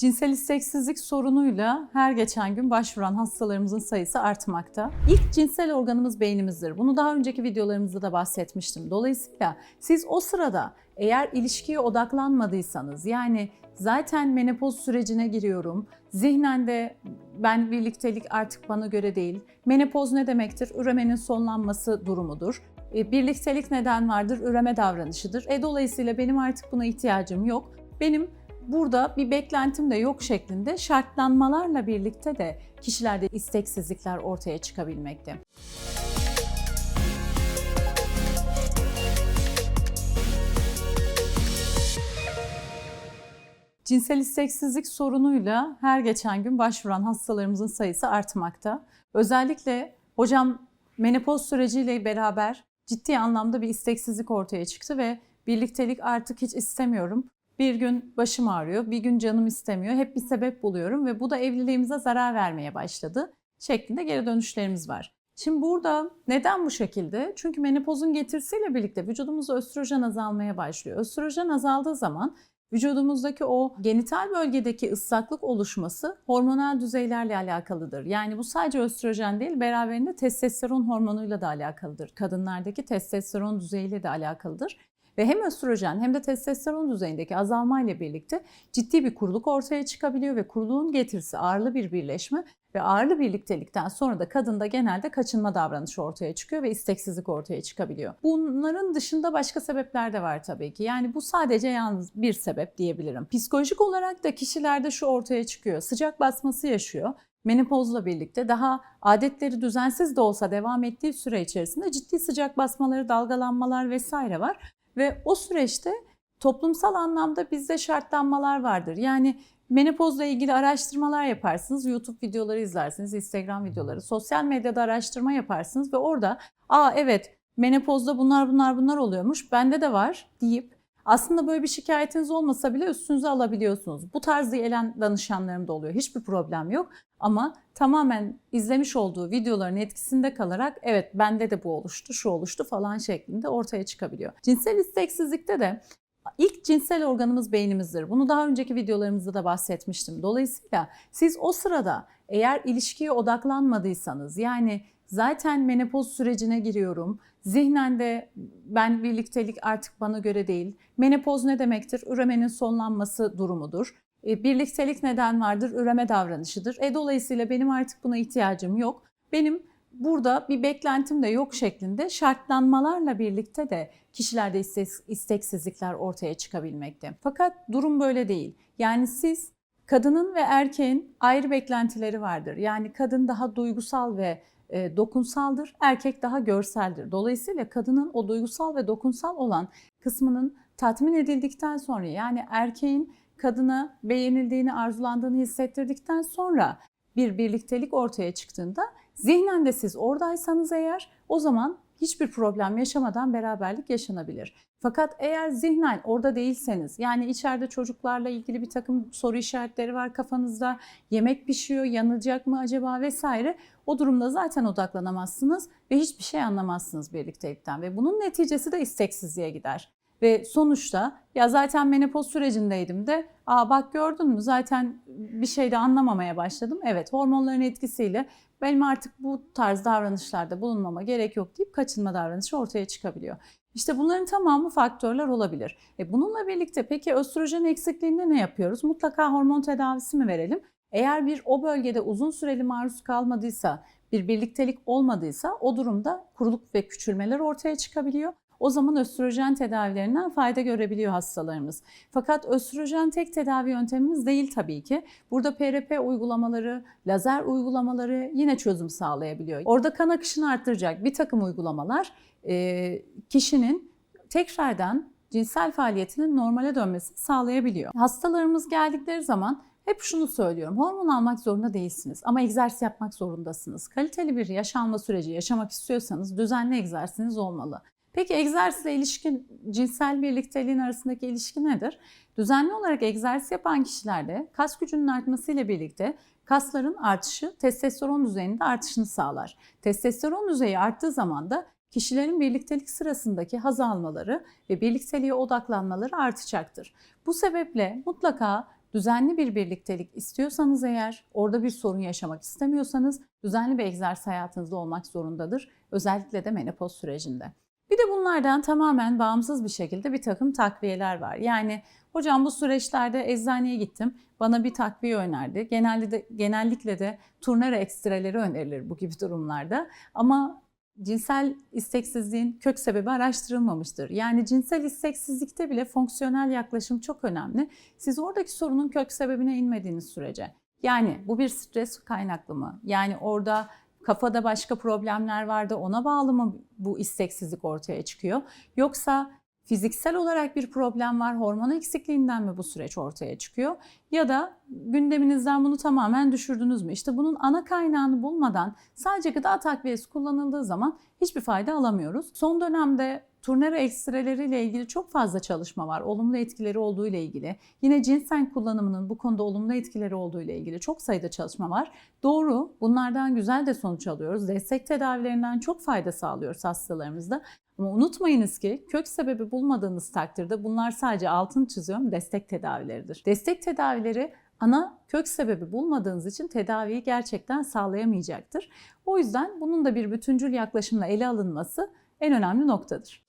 Cinsel isteksizlik sorunuyla her geçen gün başvuran hastalarımızın sayısı artmakta. İlk cinsel organımız beynimizdir. Bunu daha önceki videolarımızda da bahsetmiştim. Dolayısıyla siz o sırada eğer ilişkiye odaklanmadıysanız yani zaten menopoz sürecine giriyorum, zihnen de ben birliktelik artık bana göre değil. Menopoz ne demektir? Üremenin sonlanması durumudur. E, Birliktelik neden vardır? Üreme davranışıdır. E dolayısıyla benim artık buna ihtiyacım yok. Benim burada bir beklentim de yok şeklinde şartlanmalarla birlikte de kişilerde isteksizlikler ortaya çıkabilmekte. Cinsel isteksizlik sorunuyla her geçen gün başvuran hastalarımızın sayısı artmakta. Özellikle hocam menopoz süreciyle beraber ciddi anlamda bir isteksizlik ortaya çıktı ve birliktelik artık hiç istemiyorum. Bir gün başım ağrıyor, bir gün canım istemiyor. Hep bir sebep buluyorum ve bu da evliliğimize zarar vermeye başladı şeklinde geri dönüşlerimiz var. Şimdi burada neden bu şekilde? Çünkü menopozun getirisiyle birlikte vücudumuzda östrojen azalmaya başlıyor. Östrojen azaldığı zaman vücudumuzdaki o genital bölgedeki ıslaklık oluşması hormonal düzeylerle alakalıdır. Yani bu sadece östrojen değil, beraberinde testosteron hormonuyla da alakalıdır. Kadınlardaki testosteron düzeyiyle de alakalıdır. Ve hem östrojen hem de testosteron düzeyindeki azalmayla birlikte ciddi bir kuruluk ortaya çıkabiliyor ve kuruluğun getirisi ağırlı bir birleşme ve ağırlı birliktelikten sonra da kadında genelde kaçınma davranışı ortaya çıkıyor ve isteksizlik ortaya çıkabiliyor. Bunların dışında başka sebepler de var tabii ki. Yani bu sadece yalnız bir sebep diyebilirim. Psikolojik olarak da kişilerde şu ortaya çıkıyor. Sıcak basması yaşıyor menopozla birlikte daha adetleri düzensiz de olsa devam ettiği süre içerisinde ciddi sıcak basmaları, dalgalanmalar vesaire var. Ve o süreçte toplumsal anlamda bizde şartlanmalar vardır. Yani menopozla ilgili araştırmalar yaparsınız, YouTube videoları izlersiniz, Instagram videoları, sosyal medyada araştırma yaparsınız ve orada aa evet menopozda bunlar bunlar bunlar oluyormuş, bende de var deyip aslında böyle bir şikayetiniz olmasa bile üstünüze alabiliyorsunuz. Bu tarzda gelen danışanlarım da oluyor. Hiçbir problem yok. Ama tamamen izlemiş olduğu videoların etkisinde kalarak evet bende de bu oluştu, şu oluştu falan şeklinde ortaya çıkabiliyor. Cinsel isteksizlikte de ilk cinsel organımız beynimizdir. Bunu daha önceki videolarımızda da bahsetmiştim. Dolayısıyla siz o sırada eğer ilişkiye odaklanmadıysanız yani zaten menopoz sürecine giriyorum, zihnen de ben birliktelik artık bana göre değil. Menopoz ne demektir? Üremenin sonlanması durumudur. E, Birliktelik neden vardır? Üreme davranışıdır. E dolayısıyla benim artık buna ihtiyacım yok. Benim burada bir beklentim de yok şeklinde şartlanmalarla birlikte de kişilerde istek- isteksizlikler ortaya çıkabilmekte. Fakat durum böyle değil. Yani siz kadının ve erkeğin ayrı beklentileri vardır. Yani kadın daha duygusal ve e, dokunsaldır, erkek daha görseldir. Dolayısıyla kadının o duygusal ve dokunsal olan kısmının tatmin edildikten sonra yani erkeğin kadına beğenildiğini, arzulandığını hissettirdikten sonra bir birliktelik ortaya çıktığında zihnen de siz oradaysanız eğer o zaman hiçbir problem yaşamadan beraberlik yaşanabilir. Fakat eğer zihnen orada değilseniz yani içeride çocuklarla ilgili bir takım soru işaretleri var kafanızda yemek pişiyor yanacak mı acaba vesaire o durumda zaten odaklanamazsınız ve hiçbir şey anlamazsınız birliktelikten ve bunun neticesi de isteksizliğe gider. Ve sonuçta ya zaten menopoz sürecindeydim de aa bak gördün mü zaten bir şey de anlamamaya başladım. Evet hormonların etkisiyle benim artık bu tarz davranışlarda bulunmama gerek yok deyip kaçınma davranışı ortaya çıkabiliyor. İşte bunların tamamı faktörler olabilir. E bununla birlikte peki östrojen eksikliğinde ne yapıyoruz? Mutlaka hormon tedavisi mi verelim? Eğer bir o bölgede uzun süreli maruz kalmadıysa, bir birliktelik olmadıysa o durumda kuruluk ve küçülmeler ortaya çıkabiliyor. O zaman östrojen tedavilerinden fayda görebiliyor hastalarımız. Fakat östrojen tek tedavi yöntemimiz değil tabii ki. Burada PRP uygulamaları, lazer uygulamaları yine çözüm sağlayabiliyor. Orada kan akışını arttıracak bir takım uygulamalar e, kişinin tekrardan cinsel faaliyetinin normale dönmesini sağlayabiliyor. Hastalarımız geldikleri zaman hep şunu söylüyorum. Hormon almak zorunda değilsiniz ama egzersiz yapmak zorundasınız. Kaliteli bir yaşanma süreci yaşamak istiyorsanız düzenli egzersiziniz olmalı. Peki egzersizle ilişkin cinsel birlikteliğin arasındaki ilişki nedir? Düzenli olarak egzersiz yapan kişilerde kas gücünün artmasıyla birlikte kasların artışı testosteron düzeyinde artışını sağlar. Testosteron düzeyi arttığı zaman da kişilerin birliktelik sırasındaki haz almaları ve birlikteliğe odaklanmaları artacaktır. Bu sebeple mutlaka düzenli bir birliktelik istiyorsanız eğer, orada bir sorun yaşamak istemiyorsanız düzenli bir egzersiz hayatınızda olmak zorundadır. Özellikle de menopoz sürecinde. Bir de bunlardan tamamen bağımsız bir şekilde bir takım takviyeler var. Yani hocam bu süreçlerde eczaneye gittim, bana bir takviye önerdi. Genelde de, genellikle de turnera ekstreleri önerilir bu gibi durumlarda. Ama cinsel isteksizliğin kök sebebi araştırılmamıştır. Yani cinsel isteksizlikte bile fonksiyonel yaklaşım çok önemli. Siz oradaki sorunun kök sebebine inmediğiniz sürece. Yani bu bir stres kaynaklı mı? Yani orada kafada başka problemler vardı ona bağlı mı bu isteksizlik ortaya çıkıyor? Yoksa fiziksel olarak bir problem var, hormon eksikliğinden mi bu süreç ortaya çıkıyor? Ya da gündeminizden bunu tamamen düşürdünüz mü? İşte bunun ana kaynağını bulmadan sadece gıda takviyesi kullanıldığı zaman hiçbir fayda alamıyoruz. Son dönemde turnera ekstreleriyle ilgili çok fazla çalışma var. Olumlu etkileri olduğu ile ilgili. Yine ginseng kullanımının bu konuda olumlu etkileri olduğu ile ilgili çok sayıda çalışma var. Doğru, bunlardan güzel de sonuç alıyoruz. Destek tedavilerinden çok fayda sağlıyoruz hastalarımızda. Ama unutmayınız ki kök sebebi bulmadığınız takdirde bunlar sadece altın çiziyorum destek tedavileridir. Destek tedavileri ana kök sebebi bulmadığınız için tedaviyi gerçekten sağlayamayacaktır. O yüzden bunun da bir bütüncül yaklaşımla ele alınması en önemli noktadır.